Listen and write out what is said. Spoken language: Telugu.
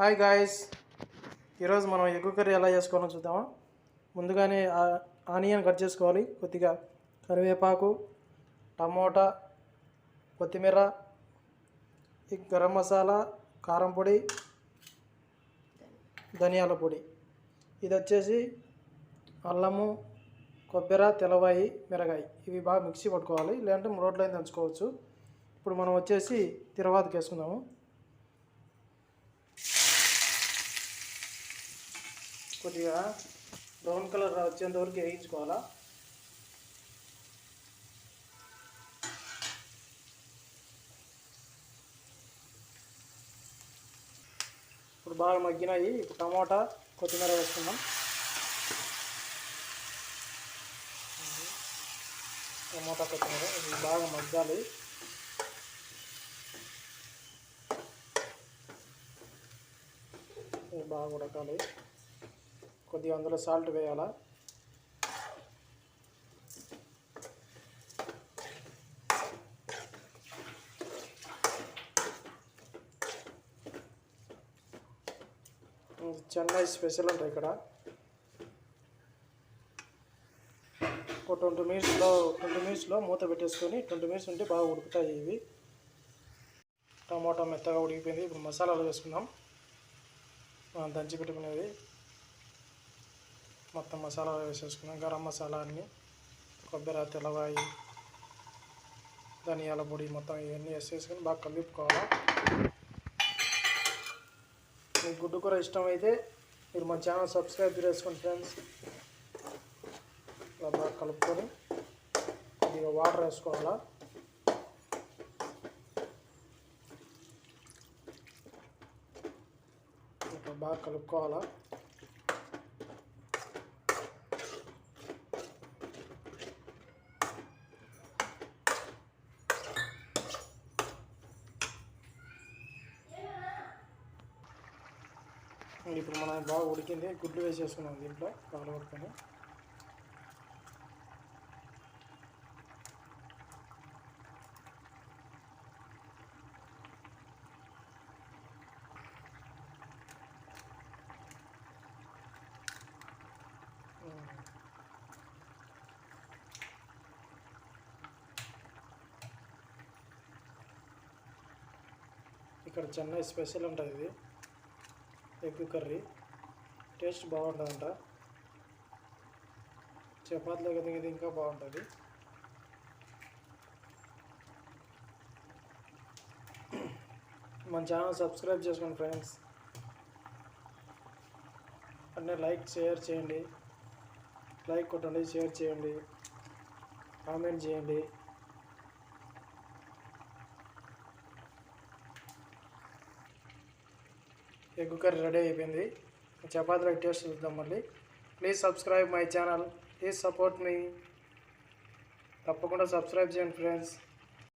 హాయ్ గాయస్ ఈరోజు మనం ఎగ్గు కర్రీ ఎలా చేసుకోవాలో చూద్దామా? ముందుగానే ఆనియన్ కట్ చేసుకోవాలి. కొద్దిగా కరివేపాకు టమోటా కొత్తిమీర ఈ గరం మసాలా కారం పొడి ధనియాల పొడి. ఇది వచ్చేసి అల్లము కొబ్బరి తెల్లవాయి మిరగాయి. ఇవి బాగా మిక్సీ పట్టుకోవాలి. లేదంటే రోడ్లో అయినా దంచుకోవచ్చు. ఇప్పుడు మనం వచ్చేసి తిరవాతకి వేసుకుందాము కొద్దిగా బ్రౌన్ కలర్ వచ్చేంత వరకు వేయించుకోవాలా? ఇప్పుడు బాగా మగ్గినాయి. ఇప్పుడు టమాటా కొత్తిమీర వేసుకుందాం. టమాటా కొత్తిమీర ఇది బాగా మగ్గాలి. బాగా ఉడకాలి. కొద్దిగా అందులో సాల్ట్ వేయాలా? చెన్నై స్పెషల్ ఉంటాయి ఇక్కడ. ఒక ట్వంటీ మినిట్స్లో ట్వంటీ మినిట్స్లో మూత పెట్టేసుకొని ట్వంటీ మినిట్స్ ఉంటే బాగా ఉడుకుతాయి ఇవి. టమాటా మెత్తగా ఉడికిపోయింది. ఇప్పుడు మసాలాలు వేసుకుందాం. మనం దంచి పెట్టుకునేది. మొత్తం మసాలాలు వేసేసుకున్నాం. గరం మసాలా అన్ని కొబ్బరి తెల్లవాయి ధనియాల పొడి మొత్తం ఇవన్నీ వేసేసుకొని బాగా కలుపుకోవాలి. మీకు గుడ్డు కూర ఇష్టం అయితే మీరు మా ఛానల్ సబ్స్క్రైబ్ చేసుకోండి ఫ్రెండ్స్. ఇలా బాగా కలుపుకొని కొద్దిగా వాటర్ వేసుకోవాలా. ఇట్లా బాగా కలుపుకోవాలా. ఇప్పుడు మనం బాగా ఉడికింది గుడ్లు వేసేసుకున్నాం దీంట్లో పగలగొట్టుకొని ఇక్కడ చెన్నై స్పెషల్ ఉంటుంది ఇది. Egg curry. టేస్ట్ బాగుంటుందంట. చపాతీలో కదా ఇది ఇంకా బాగుంటుంది. మన ఛానల్ సబ్స్క్రైబ్ చేసుకోండి ఫ్రెండ్స్. అంటే లైక్ షేర్ చేయండి. లైక్ కొట్టండి షేర్ చేయండి. కామెంట్ చేయండి. ఎగ్ కర్రీ రెడీ అయిపోయింది. చపాతీలో టేస్ట్ చూద్దాం మళ్ళీ. Please subscribe my channel please support మీ తప్పకుండా సబ్స్క్రైబ్ చేయండి ఫ్రెండ్స్